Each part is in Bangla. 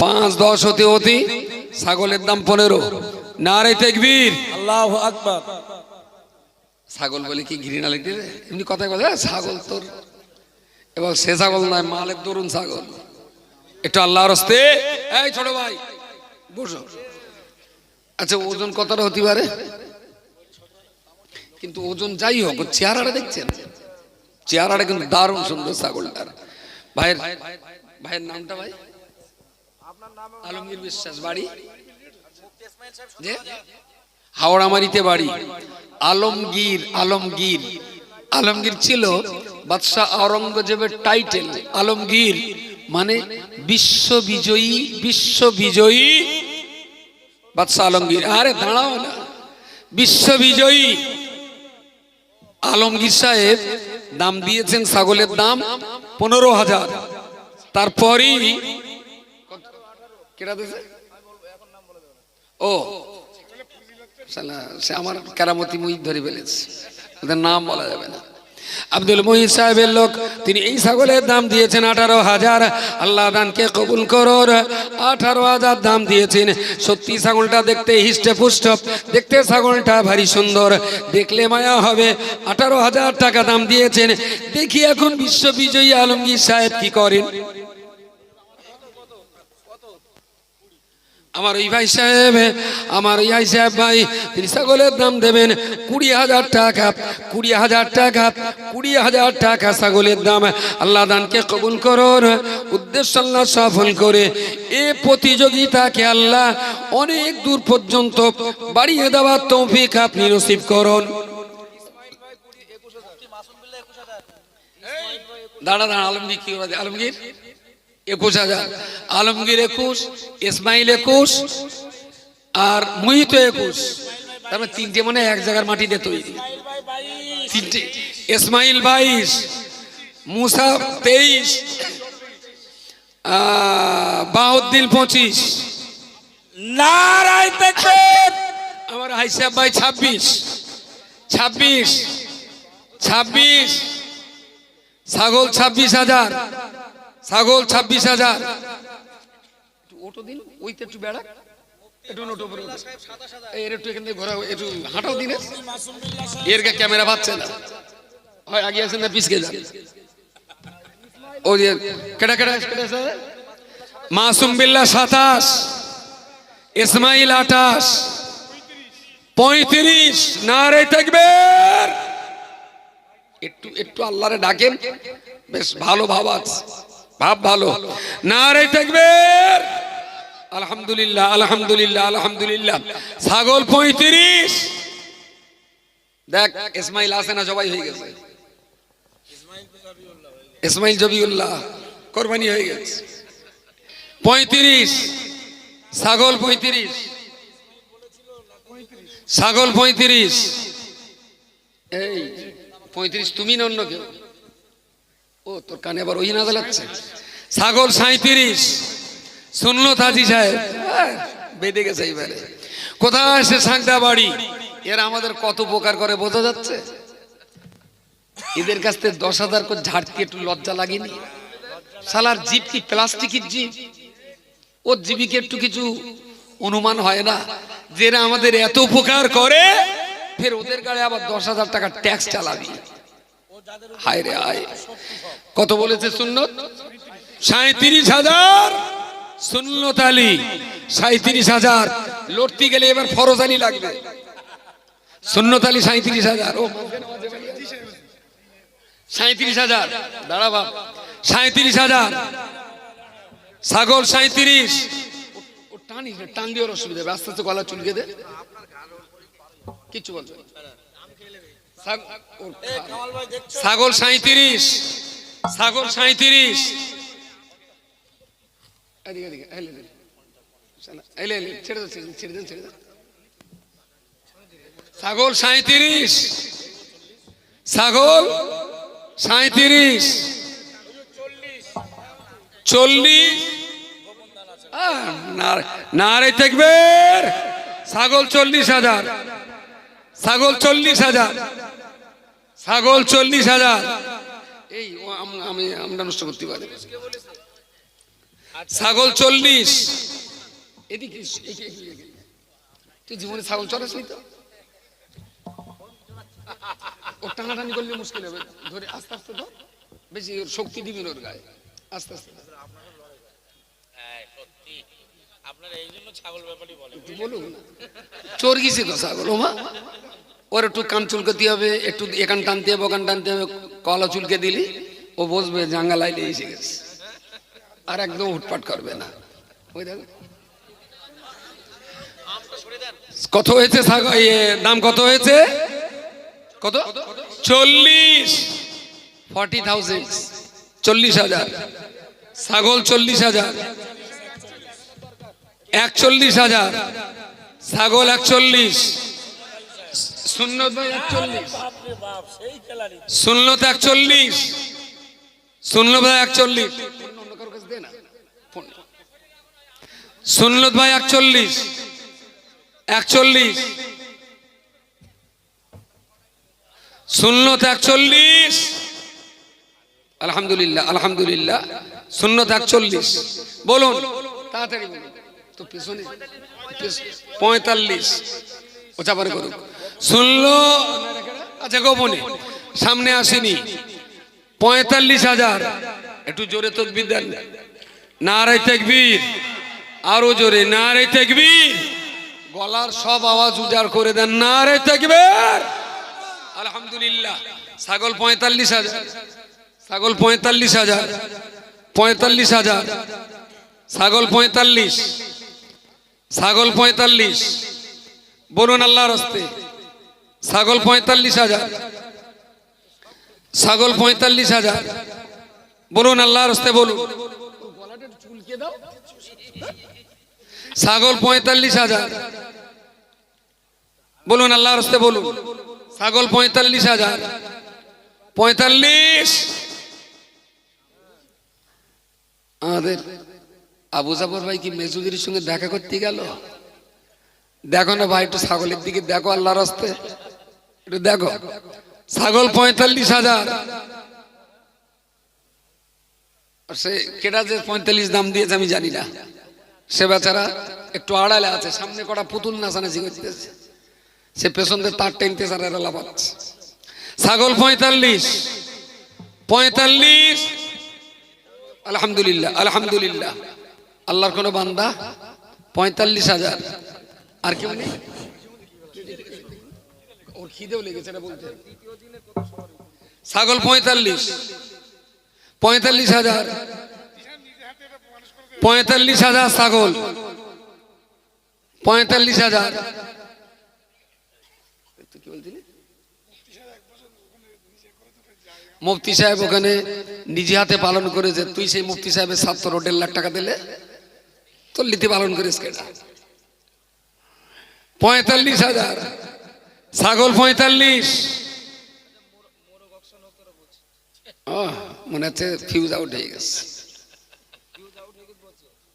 পাঁচ দশ হতে অতি ছাগলের দাম পনেরো। নারে তেকবির। আল্লাহ আকবর। ছাগল বলে কি ঘৃণা লেগে এমনি কথা বলে ছাগল তোর এবং সে ছাগল নয় মালের দরুন ছাগল। একটু আল্লাহর হস্তে। এই ছোট ভাই, বসো। আচ্ছা ওজন কতটা হতে পারে? কিন্তু ওজন যাই হোক চেহারাটা দেখছেন? চেহারাটা কিন্তু দারুণ সুন্দর ছাগলটার। ভাইয়ের ভাইয়ের নামটা ভাই? আলমগীর বিশ্বাস, বাড়ি? হাওড়ামারিতে বাড়ি। আলমগীর আলমগীর। আলমগীর ছিল বাদশাহ আওরঙ্গজেবের টাইটেল, আলমগীর মানে বিশ্ব বিজয়ী বিশ্ব বিজয়ী বাদশাহ আলমগীর, আরে দাঁড়াও না। বিশ্ব বিজয়ী আলমগীর সাহেব দাম দিয়েছেন ছাগলের দাম পনেরো হাজার। তারপরই ও সে আমার কেরামতি মুই ধরে ফেলেছে। ওদের নাম বলা যাবে না। আব্দুল মহিদ সাহেবের লোক, তিনি এই ছাগলের দাম দিয়েছেন আঠারো হাজার। আল্লাহ দানকে কবুল করোর আঠারো হাজার দাম দিয়েছেন। সত্যি ছাগলটা দেখতে হিষ্টে পুষ্ট দেখতে ছাগলটা ভারী সুন্দর। দেখলে মায়া হবে। আঠারো হাজার টাকা দাম দিয়েছেন। দেখি এখন বিশ্ববিজয়ী আলমগীর সাহেব কি করেন। আমার ওই ভাই সাহেব, আমার ওই ভাই সাহেব ভাই, তিনি ছাগলের দাম দেবেন কুড়ি হাজার টাকা, কুড়ি হাজার টাকা, কুড়ি হাজার টাকা ছাগলের দাম। আল্লাহ দানকে কবুল করুন, উদ্দেশ্য আল্লাহ সফল করে। এ প্রতিযোগিতাকে আল্লাহ অনেক দূর পর্যন্ত বাড়িয়ে দেওয়ার তৌফিক আপনি নসিব করুন। দাঁড়া দাঁড়া, আলমগীর কি আলমগীর? একুশ হাজার। আলমগীর একুশ ইসমাইল একুশ আর মুহিত একুশ। তারপরে তিনটে মানে এক জায়গার মাটিতে তৈরি। তিনটে। ইসমাইল বাইশ মুসা তেইশ আহ, বাহাউদ্দিন পঁচিশ। নারায় আমার হাইসাব ভাই ছাব্বিশ ছাব্বিশ ছাব্বিশ ছাগল ছাব্বিশ হাজার। ছাগল ছাব্বিশ হাজার। একটু ওটো দিন ওইতে একটু বেড়া। একটু এর একটু এখান থেকে ঘোরা একটু হাঁটাও দিনে। এর ক্যামেরা পাচ্ছে না। হয় আগে আছেন না যান। ও যে কেটা কেটা কেটা মাসুম বিল্লাহ সাতাশ ইসমাইল আঠাশ পঁয়ত্রিশ নারে থাকবেন একটু একটু আল্লাহরে ডাকেন। বেশ ভালো ভাব আছে। ভাব ভালো। নারে থাকবেন আলহামদুলিল্লাহ আলহামদুলিল্লাহ আলহামদুলিল্লাহ। ছাগল পঁয়ত্রিশ। দেখ, ইসমাইল আসে না সবাই হয়ে গেছে? ইসমাইল জবিউল্লাহ কোরবানি হয়ে গেছে। পঁয়ত্রিশ। ছাগল পঁয়ত্রিশ। ছাগল পঁয়ত্রিশ। এই, পঁয়ত্রিশ তুমি না অন্য কেউ? ও তোর কানে আবার ওই না লাগছে ছাগল সাঁত্রিশ শুনলো তাজি সাহেব? আহ, বেঁধে গেছে এইবারে। কোথায় আসে সাংটা বাড়ি? এরা আমাদের কত উপকার করে বোঝা যাচ্ছে? এদের কাছ থেকে দশ হাজার করে ঝাড়তে একটু লজ্জা লাগেনি? সালার জিপ কি প্লাস্টিকের জিপ ওর জীবিকে একটু কিছু অনুমান হয় না? যেরা আমাদের এত উপকার করে ফের ওদের গাড়ি আবার দশ হাজার টাকা ট্যাক্স চালাবি। হায়। রে হায় কত বলেছে সুন্নত? সাঁত্রিশ হাজার। সুন্নত আলী সাঁত্রিশ হাজার। লড়তে গেলে এবার ফরজ আলী লাগবে। সুন্নত আলী সাঁত্রিশ হাজার। ও সাঁত্রিশ হাজার। দাঁড়াবা সাঁত্রিশ হাজার। ছাগল সাঁত্রিশ টানিস টান দিয়ে অসুবিধা হবে। আস্তে আস্তে গলা চুলকে দে কিচ্ছু বলবে খা- ছাগল সাঁত্রিশ ছাগল সাঁত্রিশ ছাগল সাঁত্রিশ ছাগল সাঁত্রিশ চল্লিশ না রে থাকবে। ছাগল চল্লিশ হাজার। ছাগল চল্লিশ হাজার। ছাগল চল্লিশ হাজার। এই আমি আমরা নষ্ট করতে পারি। ছাগল চল্লিশ। এদিকে। তুই জীবনে ছাগল চড়াসনি তো? ও টানাটানি করলে মুশকিল হবে। ধরে আস্তে আস্তে ধর। বেশি ওর শক্তি দিবি ওর গায়ে। আস্তে আস্তে ধর। আপনারা এই জন্য ছাগল ব্যাপারই বলেন তুই বলুন না চোর গেছে তো ছাগল, ওমা? ওর একটু কান চুলকাতে হবে, একটু এখান টানতে হবে ওখান টানতে হবে, কলা চুলকে দিলি, ও বসবে জাঙ্গা লাইলে এসে গেছে। আর একদম উটপাট করবে না। ওই দেখো। কত হয়েছে দাম কত হয়েছে? কত? চল্লিশ। Forty thousand. চল্লিশ হাজার। ছাগল চল্লিশ হাজার। একচল্লিশ হাজার। ছাগল একচল্লিশ। ভাই একচল্লিশ। সুন্নত একচল্লিশ। সুন্নত ভাই একচল্লিশ। সুন্নত ভাই একচল্লিশ। একচল্লিশ। সুন্নত একচল্লিশ। আলহামদুলিল্লাহ আলহামদুলিল্লাহ। সুন্নত একচল্লিশ। বলুন। তাড়াতাড়ি বলুন। তো পেছনে। পঁয়তাল্লিশ। ও চাপারে করুক। শুনলো? আচ্ছা গোপনে। সামনে আসেনি। পঁয়তাল্লিশ হাজার। একটু জোরে তকবির দেন। নারাই তেকবীর। আরও জোরে। নারাই তেকবীর। গলার সব আওয়াজ উজাড় করে দেন। নারাই তেকবীর। আলহামদুলিল্লাহ। ছাগল পঁয়তাল্লিশ হাজার। ছাগল পঁয়তাল্লিশ হাজার। পঁয়তাল্লিশ হাজার। ছাগল পঁয়তাল্লিশ। ছাগল পঁয়তাল্লিশ। বলুন আল্লাহর হস্তে। ছাগল পঁয়তাল্লিশ হাজার। ছাগল পঁয়তাল্লিশ হাজার। বলুন আল্লাহর হস্তে বলুন। ছাগল পঁয়তাল্লিশ হাজার। বলুন আল্লাহর হস্তে বলুন। ছাগল পঁয়তাল্লিশ হাজার। পঁয়তাল্লিশ। আমাদের আবু জাফর ভাই কি মেজুদির সঙ্গে দেখা করতে গেল? দেখো না ভাই, একটু ছাগলের দিকে দেখো আল্লাহর রাস্তে। একটু দেখো। ছাগল পঁয়তাল্লিশ হাজার। সে কেটা যে পঁয়তাল্লিশ দাম দিয়েছে আমি জানি না। সে বেচারা একটু আড়ালে আছে, সামনে কটা পুতুল নাচানাচি করতেছে। সে পেছন দিয়ে তার টেনতে আর এরা লাফাচ্ছে। ছাগল পঁয়তাল্লিশ। পঁয়তাল্লিশ। আলহামদুলিল্লাহ আলহামদুলিল্লাহ। আল্লাহর কোনো বান্দা? পঁয়তাল্লিশ হাজার। আর কেউ নেই ওর খিদেও লেগেছে বলতে। ছাগল পঁয়তাল্লিশ। পঁয়তাল্লিশ হাজার। পঁয়তাল্লিশ হাজার ছাগল। পঁয়তাল্লিশ হাজার। মুফতি সাহেব ওখানে নিজে হাতে পালন করেছে। তুই সেই মুফতি সাহেবের সাতশো দেড় লাখ টাকা দিলে? তোর লিতে পালন করিস কেটা পঁয়তাল্লিশ হাজার। ছাগল পঁয়তাল্লিশ। মনে হচ্ছে ফিউজ আউট হয়ে গেছে।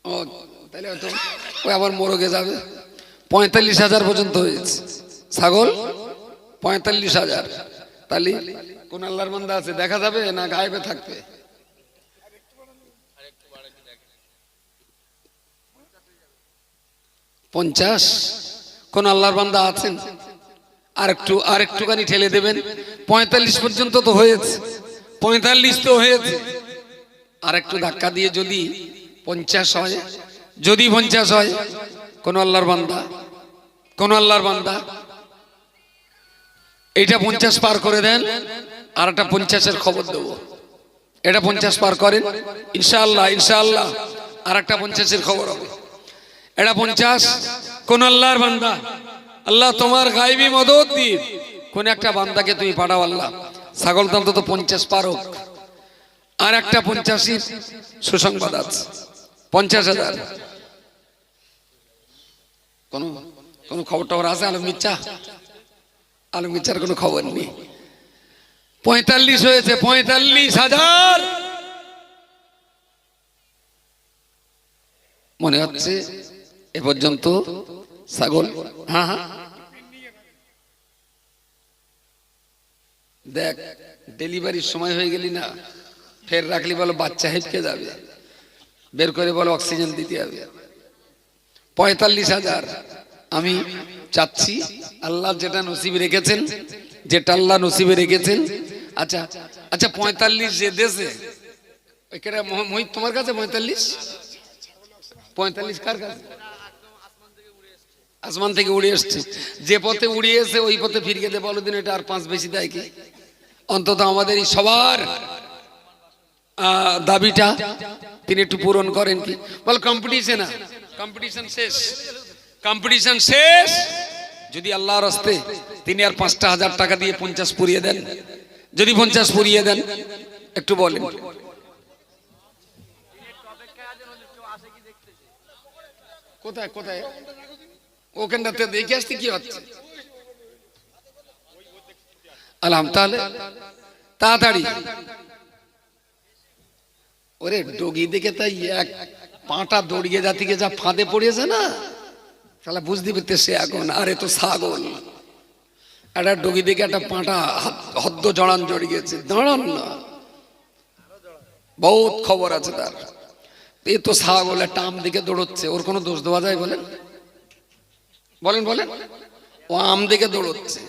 ও, তাহলে হয়তো আবার মোরগে যাবে। পঁয়তাল্লিশ হাজার পর্যন্ত হয়েছে। ছাগল, পঁয়তাল্লিশ হাজার। তাহলে কোন আল্লাহর বান্দা আছে, দেখা যাবে না গায়েবে থাকবে? পঞ্চাশ। কোন আল্লাহর বান্দা আছেন? আর একটু আর একটুখানি ঠেলে দেবেন। পঁয়তাল্লিশ পর্যন্ত তো হয়েছে। পঁয়তাল্লিশ তো হয়েছে। আর একটু ধাক্কা দিয়ে যদি পঞ্চাশ হয়, যদি পঞ্চাশ হয়, কোন আল্লাহর বান্দা, কোন আল্লাহর বান্দা, এইটা পঞ্চাশ পার করে দেন আর একটা পঞ্চাশের খবর দেবো। এটা পঞ্চাশ পার করেন, ইনশাআল্লাহ ইনশাআল্লাহ আর একটা পঞ্চাশের খবর হবে। এটা পঞ্চাশ, কোন আল্লাহর বান্দা। আল্লাহ তোমার গাইবি মদত দিয়ে কোন একটা বান্দাকে তুমি পাঠাও আল্লাহ। ছাগল তো অন্তত পঞ্চাশ পার আর একটা পঞ্চাশির সুসংবাদ আছে। পঞ্চাশ হাজার। কোন কোন খবর টবর আছে আলমগীর চা আলমগীর চার কোনো খবর নেই। পঁয়তাল্লিশ হয়েছে, পঁয়তাল্লিশ হাজার। মনে হচ্ছে এ পর্যন্ত ছাগল? হ্যাঁ হ্যাঁ। দেখ ডেলিভারির সময় হয়ে গেলি না। ফের রাখলি বলো বাচ্চা হেপকে যাবে। বের করে বলো অক্সিজেন দিতে হবে। পঁয়তাল্লিশ হাজার। আমি চাচ্ছি আল্লাহ যেটা নসিবে রেখেছেন, যেটা আল্লাহ নসিবে রেখেছেন। আচ্ছা আচ্ছা পঁয়তাল্লিশ যে দেশে তোমার কাছে পঁয়তাল্লিশ? পঁয়তাল্লিশ কার কাছে? আসমান থেকে উড়ে এসছে। যে পথে এসে ওই পথে ফিরিয়ে দে বলো দিন এটা আর পাঁচ বেশি দেয় কি? অন্তত আমাদের এই সবার দাবিটা তিনি একটু পূরণ করেন কি? বল কম্পিটিশন কম্পিটিশন শেষ কম্পিটিশন শেষ। যদি আল্লাহর হস্তে তিনি আর পাঁচটা হাজার টাকা দিয়ে পঞ্চাশ পুরিয়ে দেন, যদি পঞ্চাশ পুরিয়ে দেন, একটু বলেন। কোথায় কোথায়? ওখানটাতে দেখে আসতে কি হচ্ছে? আলাম তাহলে তাড়াতাড়ি। ওরে ডগি দেখে তাই এক দৌড়িয়ে জাতিকে যা ফাঁদে পড়িয়েছে না, তাহলে সে এখন, আরে তো ছাগল। একটা ডগি দেখে একটা পাটা হদ্দ জড়ান জড়িয়েছে, দাঁড়ান না। বহুত খবর আছে তার। এ তো ছাগল একটা দিকে দৌড়চ্ছে, ওর কোনো দোষ দেওয়া যায় বলেন? বলেন বলেন। ও আম দিকে দৌড়চ্ছে।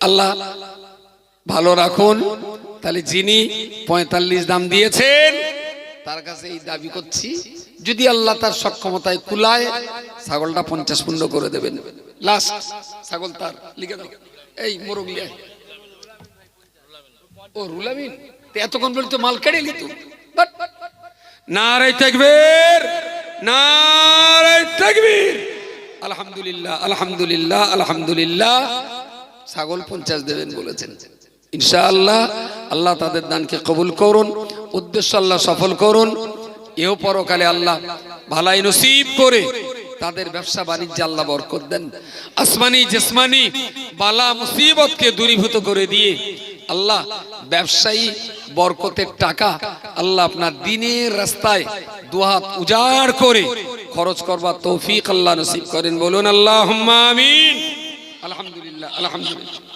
আল্লাহ, ভালো রাখুন। তাহলে যিনি পঁয়তাল্লিশ দাম দিয়েছেন, তার কাছে এই দাবি করছি, যদি আল্লাহ তার সক্ষমতায় কুলায়, ছাগলটা পঞ্চাশ পূর্ণ করে দেবেন। লাস্ট ছাগল তার, লিখে দাও। এই মোরগ। ও রুলামিন এতক্ষণ বলি তো মাল কেড়ে নিত? নারাই তাকবীর নারাই তাকবীর। আলহামদুলিল্লাহ আলহামদুলিল্লাহ আলহামদুলিল্লাহ। ছাগল পঞ্চাশ দেবেন বলেছেন। ইনশাআল্লাহ, আল্লাহ তাদের দানকে কবুল করুন, উদ্দেশ্য আল্লাহ সফল করুন। এও পরকালে আল্লাহ ভালাই নসিব করে তাদের ব্যবসা বাণিজ্য আল্লাহ বরকত দেন। আসমানি জেসমানি বালা মুসিবতকে দূরীভূত করে দিয়ে আল্লাহ ব্যবসায়ী বরকতের টাকা আল্লাহ আপনার দিনের রাস্তায় দুহাত উজাড় করে খরচ করবার তৌফিক আল্লাহ নসিব করেন। বলুন আল্লাহ আমিন। আলহামদুলিল্লাহ আলহামদুলিল্লাহ।